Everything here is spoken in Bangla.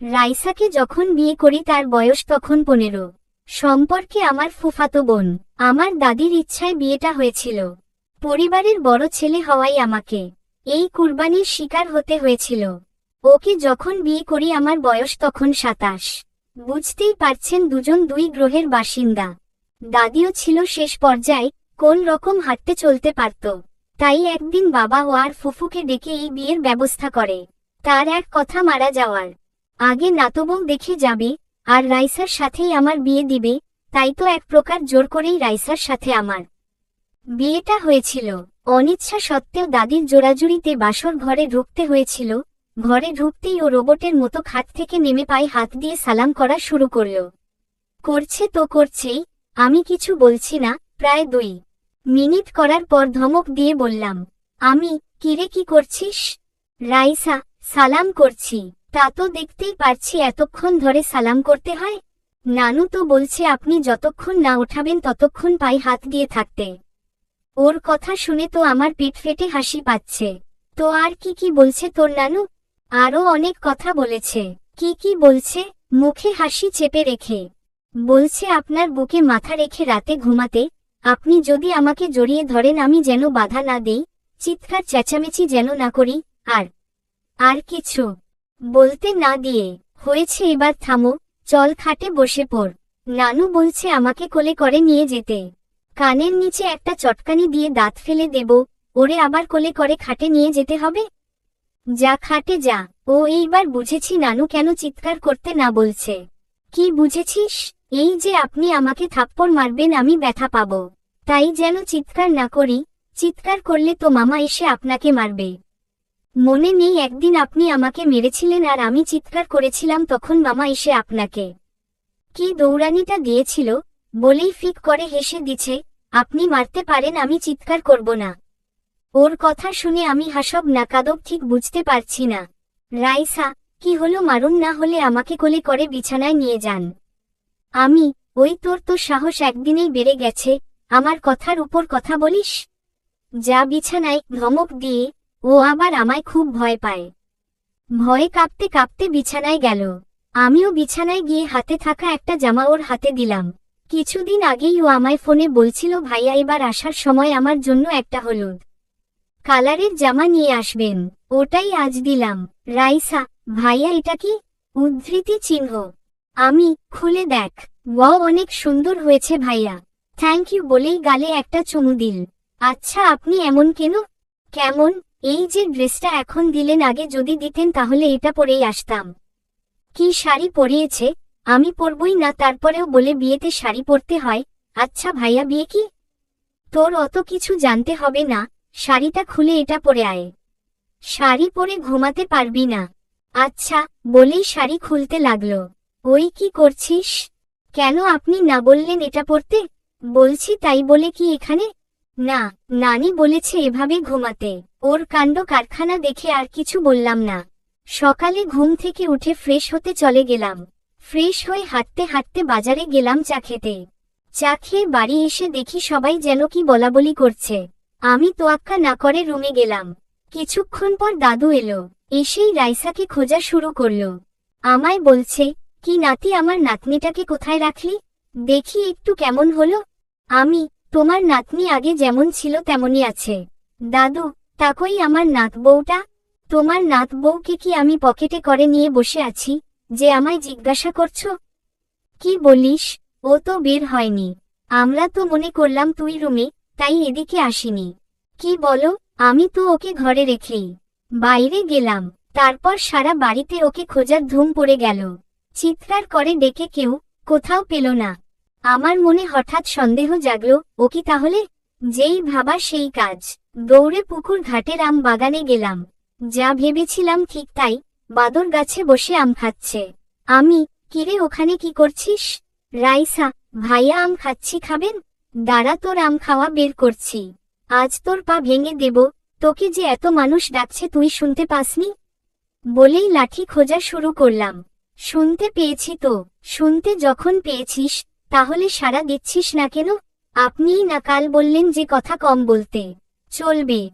রাইসাকে যখন বিয়ে করি তার বয়স তখন পনেরো। সম্পর্কে আমার ফুফাতো বোন, আমার দাদির ইচ্ছায় বিয়েটা হয়েছিল। পরিবারের বড় ছেলে হওয়াই আমাকে। এই কুরবানির শিকার হতে হয়েছিল। ওকে যখন বিয়ে করি আমার বয়স তখন সাতাশ। বুঝতেই পারছেন দুজন দুই গ্রহের বাসিন্দা। দাদিও ছিল শেষ পর্যায়ে, কোন রকম হাঁটতে চলতে পারত। তাই একদিন বাবা ও আর ফুফুকে ডেকে এই বিয়ের ব্যবস্থা করে। তার এক কথা মারা যাওয়ার। আগে নাতবউ দেখে যাবে, আর রাইসার সাথেই আমার বিয়ে দিবে, তাই তো এক প্রকার জোর করেই রাইসার সাথে আমার বিয়েটা হয়েছিল। অনিচ্ছা সত্ত্বেও দাদির জোড়াজুড়িতে বাসর ঘরে ঢুকতে হয়েছিল, ঘরে ঢুকতেই ও রোবটের মতো খাট থেকে নেমে পায়ে হাত দিয়ে সালাম করা শুরু করল। করছে তো করছেই, আমি কিছু বলছি না, প্রায় দুই মিনিট করার পর ধমক দিয়ে বললাম, আমি, কিরে কি করছিস? রাইসা, সালাম করছি। তা তো দেখতেই পারছি এতক্ষণ ধরে সালাম করতে হয়। নানু তো বলছে আপনি যতক্ষণ না ওঠাবেন ততক্ষণ পায়ে হাত দিয়ে থাকতে। ওর কথা শুনে তো আমার পেট ফেটে হাসি পাচ্ছে। তো আর কি কি বলছে তোর নানু? আরও অনেক কথা বলেছে। কি কি বলছে? মুখে হাসি চেপে রেখে। বলছে আপনার বুকে মাথা রেখে রাতে ঘুমাতে, আপনি যদি আমাকে জড়িয়ে ধরেন আমি যেন বাধা না দেই, চিৎকার চেঁচামেচি যেন না করি, আর আর কিছু। বলতে না দিয়ে, হয়েছে এবার থামো, চল খাটে বসে পড়। নানু বলছে আমাকে কোলে করে নিয়ে যেতে। কানের নিচে একটা চটকানি দিয়ে দাঁত ফেলে দেব, ওরে আবার কোলে করে খাটে নিয়ে যেতে হবে? যা খাটে যা, ও এইবার বুঝেছি নানু কেন চিৎকার করতে না বলছে। কি বুঝেছিস? এই যে আপনি আমাকে থাপ্পড় মারবেন আমি ব্যথা পাব। তাই যেন চিৎকার না করি, চিৎকার করলে তো মামা এসে আপনাকে মারবে। মনে নেই, একদিন আপনি আমাকে মেরেছিলেন আর আমি চিৎকার করেছিলাম, তখন মামা এসে আপনাকে। কি দৌড়ানিটা দিয়েছিল? বলেই ফিক করে হেসে দিছে, আপনি মারতে পারেন, আমি চিৎকার করব না। ওর কথা শুনে আমি হাসব না কাদব ঠিক বুঝতে পারছি না। রাইসা, কি হলো? মারুন না হলে আমাকে কোলে করে বিছানায় নিয়ে যান। আমি, ওই তোর তো সাহস একদিনেই বেড়ে গেছে, আমার কথার উপর কথা বলিস? যা বিছানায় ধমক দিয়ে ও আবার আমায় খুব ভয় পায়। ভয়ে কাঁপতে কাঁপতে বিছানায় গেল। আমিও বিছানায় গিয়ে হাতে থাকা একটা জামা ওর হাতে দিলাম। কিছুদিন আগেই ও আমায় ফোনে বলছিল, ভাইয়া, এবার আসার সময় আমার জন্য একটা হলুদ কালারের জামা নিয়ে আসবেন। ওটাই আজ দিলাম। রাইসা, ভাইয়া, এটা কি উদ্ধৃতি চিহ্ন? আমি, খুলে দেখ। ওয়াও, অনেক সুন্দর হয়েছে ভাইয়া। থ্যাংক ইউ বলেই গালে একটা চুমু দিল। আচ্ছা আপনি এমন কেন? কেমন? এই যে ড্রেসটা এখন দিলেন আগে যদি দিতেন তাহলে এটা পরেই আসতাম। কি শাড়ি পরিয়েছে? আমি পরবই না, তারপরেও বলে বিয়েতে শাড়ি পরতে হয়। আচ্ছা ভাইয়া, বিয়ে কি? তোর অত কিছু জানতে হবে না, শাড়িটা খুলে এটা পরে আয়। শাড়ি পরে ঘুমাতে পারবি না। আচ্ছা বলেই শাড়ি খুলতে লাগল। ওই কি করছিস? কেন আপনি না বললেন এটা পড়তে বলছি তাই বলে কি এখানে? না, নানি বলেছে এভাবে ঘুমাতে। ওর কাণ্ড কারখানা দেখে আর কিছু বললাম না। সকালে ঘুম থেকে উঠে ফ্রেশ হতে চলে গেলাম। ফ্রেশ হয়ে হাঁটতে হাঁটতে বাজারে গেলাম চা খেতে। চা খেয়ে বাড়ি এসে দেখি সবাই যেন কি বলাবলি করছে। আমি তোয়াক্কা না করে রুমে গেলাম। কিছুক্ষণ পর দাদু এলো। এসেই রাইসাকে খোঁজা শুরু করল। আমায় বলছে, কি নাতি আমার নাতনিটাকে কোথায় রাখলি? দেখি একটু কেমন হলো? আমি তোমার নাতনি আগে যেমন ছিল তেমনই আছে। দাদু, তাকই আমার নাত বউটা? তোমার নাত বউকে কি আমি পকেটে করে নিয়ে বসে আছি, যে আমায় জিজ্ঞাসা করছ? কি বলিস? ও তো বের হয়নি। আমরা তো মনে করলাম তুই রুমে, তাই এদিকে আসিনি। কি বলো, আমি তো ওকে ঘরে রেখেই। বাইরে গেলাম, তারপর সারা বাড়িতে ওকে খোঁজার ধুম পড়ে গেল। চিৎকার করে ডেকে কেউ, কোথাও পেল না। আমার মনে হঠাৎ সন্দেহ জাগল, ও কি তাহলে? যেই ভাবা সেই কাজ। দৌড়ে পুকুর ঘাটের আম বাগানে গেলাম। যা ভেবেছিলাম ঠিক তাই, বাদর গাছে বসে আম খাচ্ছে। আমি কিরে ওখানে কি করছিস? রাইসা, ভাইয়া আম খাচ্ছি, খাবেন? দাঁড়া, তোর আম খাওয়া বের করছি। আজ তোর পা ভেঙে দেব, তোকে যে এত মানুষ ডাকছে তুই শুনতে পাসনি? বলেই লাঠি খোঁজা শুরু করলাম। শুনতে পেয়েছি তো, শুনতে যখন পেয়েছিস তাহলে সারা দিচ্ছিস না কেন? আপনিই না কাল বললেন যে কথা কম বলতে। চলবে।